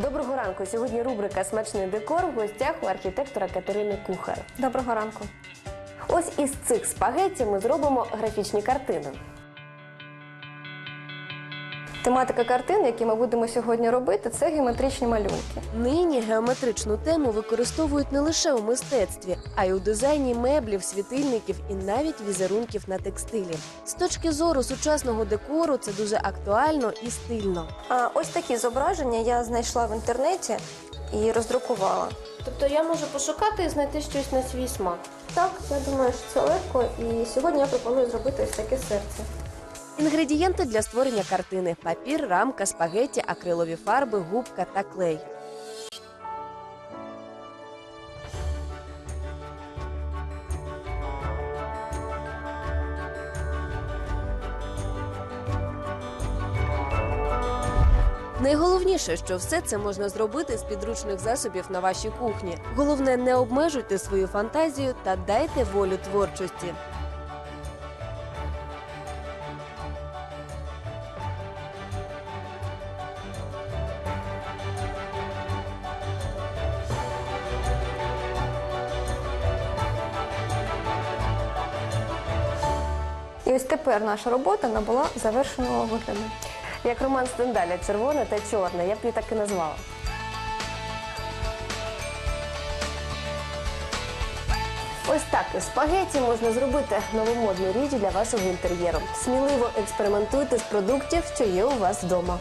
Доброго ранку. Сьогодні рубрика Смачний декор в гостях у архітектора Катерини Кухар. Доброго ранку. Ось із цих спагетті ми зробимо графічні картини. Тематика картин, які ми будемо сьогодні робити, це геометричні малюнки. Нині геометричну тему використовують не лише у мистецтві, а й у дизайні меблів, світильників і навіть візерунків на текстилі. З точки зору сучасного декору це дуже актуально і стильно. А ось такі зображення я знайшла в інтернеті і роздрукувала. Тобто я можу пошукати і знайти щось на свій смак. Так, я думаю, що це легко. І сьогодні я пропоную зробити ось таке серце. Інгредієнти для створення картини: папір, рамка, спагетті, акрилові фарби, губка та клей. Найголовніше, що все це можна зробити з підручних засобів на вашій кухні. Головне, не обмежуйте свою фантазію та дайте волю творчості. І ось тепер наша робота набула завершеного вигляду. Як роман Стендаля, червоне та чорне, я б її так і назвала. Ось так із спагеті можна зробити новомодну річ для вашого інтер'єру. Сміливо експериментуйте з продуктів, що є у вас вдома.